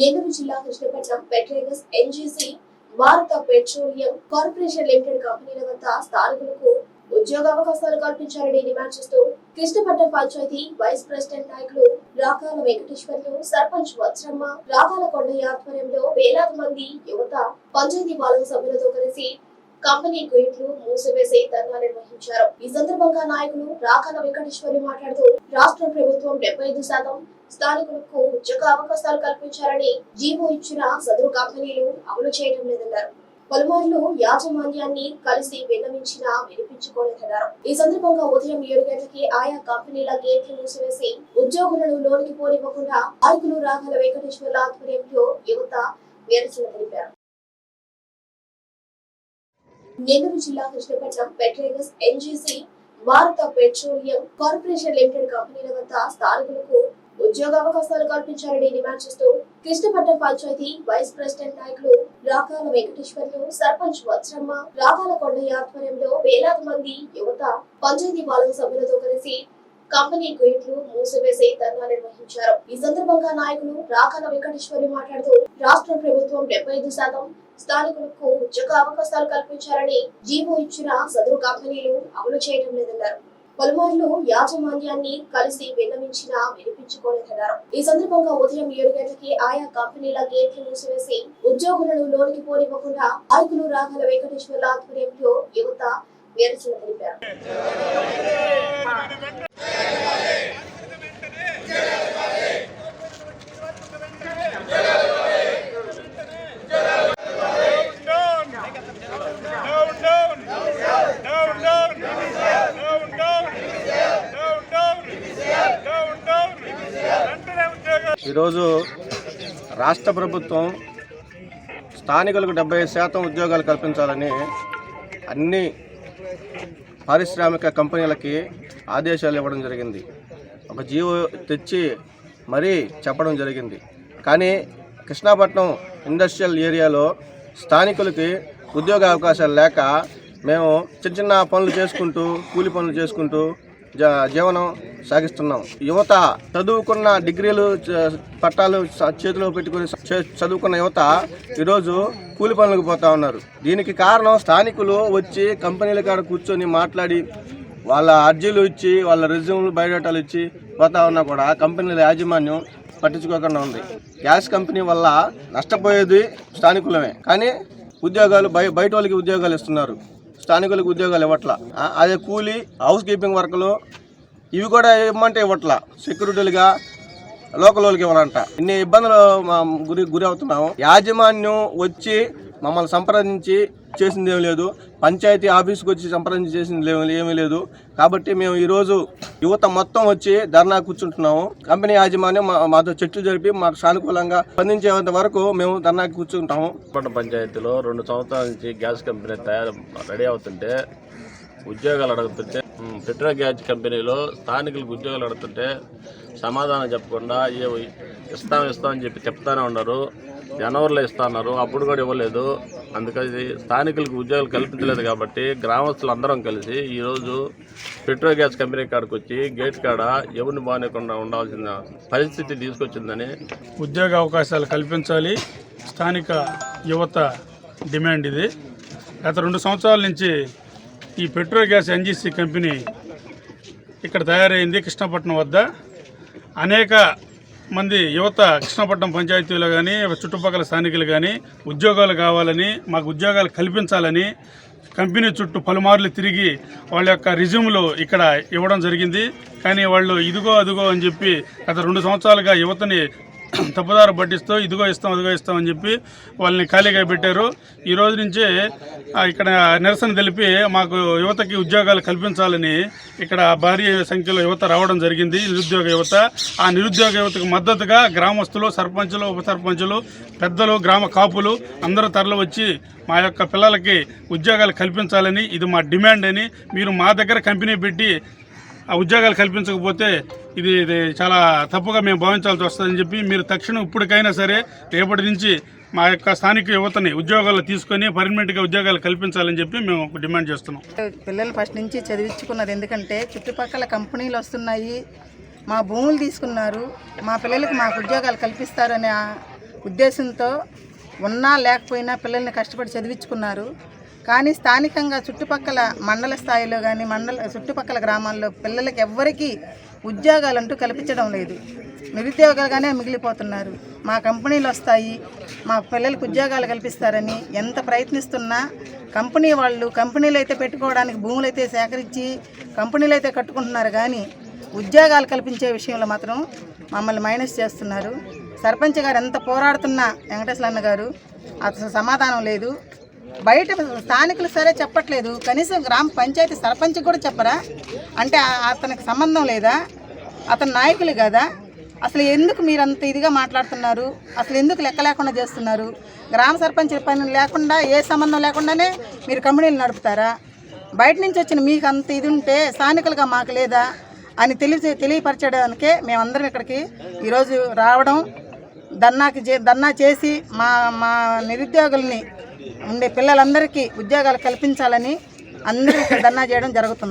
నెల్లూరు జిల్లా Krishnapatnam పెట్రేగస్ NGC Bharat petroleum corporation limited కంపెనీల వద్ద స్థానికులకు ఉద్యోగ అవకాశాలు కల్పించాలని డిమాండ్ చేస్తూ కృష్ణపట్నం పంచాయతీ వైస్ ప్రెసిడెంట్ నాయకులు రాకాల వెంకటేశ్వర్లు సర్పంచ్ వత్సమ్మ రాకాల కొండయ్య ఆధ్వర్యంలో వేలాది మంది యువత పంచాయతీ పాలక సభ్యులతో కలిసి కంపెనీ గేట్లు మూసివేసి ధర్నా నిర్వహించారు. ఈ సందర్భంగా నాయకులు రాకాల వెంకటేశ్వరి మాట్లాడుతూ రాష్ట్ర ప్రభుత్వం డెబ్బై ఐదు శాతం స్థానికులకు ఉద్యోగ అవకాశాలు కల్పించాలని జీవో ఇచ్చిన సదరు కంపెనీలు అమలు చేయడం లేదన్నారు. పలుమార్లు యాజమాన్యాన్ని కలిసి విన్నవించినా వినిపించుకోలేదన్నారు. ఈ సందర్భంగా ఉదయం ఏడు గంటలకి ఆయా కంపెనీల గేట్లు మూసివేసి ఉద్యోగులను లోనికి పోనివ్వకుండా నాయకులు రాగల వెంకటేశ్వర్ల ఆధ్వర్యంలో యువత నిరసన తెలిపారు. నెల్లూరు జిల్లా Krishnapatnam పెట్రేగస్ NGC Bharat petroleum corporation limited కంపెనీల వద్ద స్థానికులకు ఉద్యోగ అవకాశాలు కల్పించాలని డిమాండ్ చేస్తూ కృష్ణపట్నం పంచాయతీ వైస్ ప్రెసిడెంట్ నాయకులు రాకాల వెంకటేశ్వర్లు సర్పంచ్ వత్సమ్మ రాకాల కొండయ్య ఆధ్వర్యంలో వేలాది మంది యువత పంచాయతీ పాలక సభ్యులతో కలిసి కంపెనీ గేట్లు మూసివేసి ధర్నా నిర్వహించారు. ఈ సందర్భంగా నాయకులు రాకాల వెంకటేశ్వరి మాట్లాడుతూ రాష్ట్ర ప్రభుత్వం డెబ్బై ఐదు శాతం స్థానికులకు ఉద్యోగ అవకాశాలు కల్పించాలని జీవో ఇచ్చిన సదరు కంపెనీలు అమలు చేయడం లేదన్నారు. పలుమార్లు యాజమాన్యాన్ని కలిసి విన్నవించినా వినిపించుకోలేదన్నారు. ఈ సందర్భంగా ఉదయం ఏడు గంటలకి ఆయా కంపెనీల గేట్లు మూసివేసి ఉద్యోగులను లోనికి పోనివ్వకుండా నాయకులు రాఘల వెంకటేశ్వర్ల ఆధ్వర్యంలో యువత నిరసన తెలిపారు. ఈరోజు రాష్ట్ర ప్రభుత్వం స్థానికులకు డెబ్బై శాతం ఉద్యోగాలు కల్పించాలని అన్ని పారిశ్రామిక కంపెనీలకి ఆదేశాలు ఇవ్వడం జరిగింది. ఒక జీవో తెచ్చి మరీ చెప్పడం జరిగింది. కానీ కృష్ణాపట్నం ఇండస్ట్రియల్ ఏరియాలో స్థానికులకి ఉద్యోగ అవకాశాలు లేక మేము చిన్న చిన్న పనులు చేసుకుంటూ కూలి పనులు చేసుకుంటూ జ జీవనం సాగిస్తున్నాం. యువత చదువుకున్న డిగ్రీలు పట్టాలు చేతిలో పెట్టుకుని చదువుకున్న యువత ఈరోజు కూలి పనులకు పోతా ఉన్నారు. దీనికి కారణం స్థానికులు వచ్చి కంపెనీల కాడ కూర్చొని మాట్లాడి వాళ్ళ అర్జీలు ఇచ్చి వాళ్ళ రిజ్యూమ్లు బయోడేటాలు ఇచ్చి పోతా ఉన్నా కూడా కంపెనీల యాజమాన్యం పట్టించుకోకుండా ఉంది. గ్యాస్ కంపెనీ వల్ల నష్టపోయేది స్థానికులమే. కానీ ఉద్యోగాలు బయ బయట వాళ్ళకి ఉద్యోగాలు ఇస్తున్నారు. స్థానికులకు ఉద్యోగాలు ఇవ్వట్ల. అదే కూలీ హౌస్ కీపింగ్ వర్కులు ఇవి కూడా ఇవ్వమంటే ఇవ్వట్ల. సెక్యూరిటీలుగా లోకల్ వాళ్ళకి ఇవ్వాలంట. ఇన్ని ఇబ్బందులు గురి గురి అవుతున్నాము. యాజమాన్యం వచ్చి మమ్మల్ని సంప్రదించి చేసింది ఏమీ లేదు. పంచాయతీ ఆఫీస్కి వచ్చి సంప్రదించి చేసింది ఏమీ- ఏమీ లేదు. కాబట్టి మేము ఈరోజు యువత మొత్తం వచ్చి ధర్నా కూర్చుంటున్నాము. కంపెనీ యాజమాన్యం మా- మాతో చర్చలు జరిపి మాకు సానుకూలంగా స్పందించేంత వరకు మేము ధర్నా కూర్చుంటాము. పట్టణ పంచాయతీలో రెండు సంవత్సరాల నుంచి గ్యాస్ కంపెనీ తయారు రెడీ అవుతుంటే ఉద్యోగాలు అడుగుతుంటే పెట్రో గ్యాస్ కంపెనీలో స్థానికులకు ఉద్యోగాలు అడుగుతుంటే సమాధానం చెప్పకుండా ఏ ఇస్తాం ఇస్తాం అని చెప్పి చెప్తానే ఉన్నారు. జనవరిలో ఇస్తున్నారు అప్పుడు కూడా ఇవ్వలేదు. అందుకని స్థానికులకు ఉద్యోగాలు కల్పించలేదు కాబట్టి గ్రామస్తులు అందరం కలిసి ఈరోజు పెట్రో గ్యాస్ కంపెనీ కాడికి వచ్చి గేట్ కాడ ఎవరిని బాగానేకుండా ఉండాల్సిన పరిస్థితి తీసుకొచ్చిందని ఉద్యోగ అవకాశాలు కల్పించాలి. స్థానిక యువత డిమాండ్ ఇది. గత రెండు సంవత్సరాల నుంచి ఈ పెట్రో గ్యాస్ ఎన్జీసీ కంపెనీ ఇక్కడ తయారైంది కృష్ణపట్నం వద్ద. అనేక మంది యువత కృష్ణపట్నం పంచాయతీలో కానీ చుట్టుపక్కల స్థానికులు కానీ ఉద్యోగాలు కావాలని మాకు ఉద్యోగాలు కల్పించాలని కంపెనీ చుట్టూ పలుమార్లు తిరిగి వాళ్ళ యొక్క రిజ్యూమ్లు ఇక్కడ ఇవ్వడం జరిగింది. కానీ వాళ్ళు ఇదిగో అదిగో అని చెప్పి గత రెండు సంవత్సరాలుగా యువతని తప్పుదారు పట్టిస్తూ ఇదిగో ఇస్తాం అదిగో ఇస్తాం అని చెప్పి వాళ్ళని ఖాళీగా పెట్టారు. ఈ రోజు నుంచి ఇక్కడ నిరసన తెలిపి మాకు యువతకి ఉద్యోగాలు కల్పించాలని ఇక్కడ భారీ సంఖ్యలో యువత రావడం జరిగింది. నిరుద్యోగ యువత ఆ నిరుద్యోగ యువతకు మద్దతుగా గ్రామస్తులు సర్పంచులు ఉప సర్పంచులు పెద్దలు గ్రామ కాపులు అందరూ తరలి వచ్చి మా యొక్క పిల్లలకి ఉద్యోగాలు కల్పించాలని ఇది మా డిమాండ్ అని మీరు మా దగ్గర కంపెనీ పెట్టి ఉద్యోగాలు కల్పించకపోతే ఇది ఇది చాలా తప్పుగా మేము భావించాల్సి వస్తుందని చెప్పి మీరు తక్షణం ఇప్పటికైనా సరే రేపటి నుంచి మా యొక్క స్థానిక యువతని ఉద్యోగాలు తీసుకొని పర్మనెంట్గా ఉద్యోగాలు కల్పించాలని చెప్పి మేము డిమాండ్ చేస్తున్నాం. పిల్లలు ఫస్ట్ నుంచి చదివించుకున్నారు. ఎందుకంటే చుట్టుపక్కల కంపెనీలు వస్తున్నాయి. మా భూములు తీసుకున్నారు. మా పిల్లలకి మాకు ఉద్యోగాలు కల్పిస్తారనే ఉద్దేశంతో ఉన్నా లేకపోయినా పిల్లల్ని కష్టపడి చదివించుకున్నారు. కానీ స్థానికంగా చుట్టుపక్కల మండల స్థాయిలో కానీ మండల చుట్టుపక్కల గ్రామాల్లో పిల్లలకి ఎవ్వరికీ ఉద్యోగాలంటూ కల్పించడం లేదు. నిరుద్యోగాలుగానే మిగిలిపోతున్నారు. మా కంపెనీలు వస్తాయి. మా పిల్లలకు ఉద్యోగాలు కల్పిస్తారని ఎంత ప్రయత్నిస్తున్నా కంపెనీ వాళ్ళు కంపెనీలు అయితే పెట్టుకోవడానికి భూములు అయితే సేకరించి కంపెనీలు అయితే కట్టుకుంటున్నారు కానీ ఉద్యోగాలు కల్పించే విషయంలో మాత్రం మమ్మల్ని మైనస్ చేస్తున్నారు. సర్పంచ్ గారు ఎంత పోరాడుతున్నా వెంకటేశ్వరన్న గారు అసలు సమాధానం లేదు. బయట స్థానికులు సరే చెప్పట్లేదు. కనీసం గ్రామ పంచాయతీ సర్పంచ్ కూడా చెప్పరా? అంటే అతనికి సంబంధం లేదా? అతని నాయకులు కదా. అసలు ఎందుకు మీరు అంత ఇదిగా మాట్లాడుతున్నారు? అసలు ఎందుకు లెక్క లేకుండా చేస్తున్నారు? గ్రామ సర్పంచ్ పని లేకుండా ఏ సంబంధం లేకుండానే మీరు కంపెనీలు నడుపుతారా? బయట నుంచి వచ్చిన మీకు అంత ఇది ఉంటే స్థానికులుగా మాకు లేదా? అని తెలిసి తెలియపరచడానికే మేమందరం ఇక్కడికి ఈరోజు రావడం ధర్నాకి చే ధర్నా చేసి మా మా నిరుద్యోగుల్ని ఉండే పిల్లలందరికీ ఉద్యోగాలు కల్పించాలని అందరూ ధర్నా చేయడం జరుగుతుంది.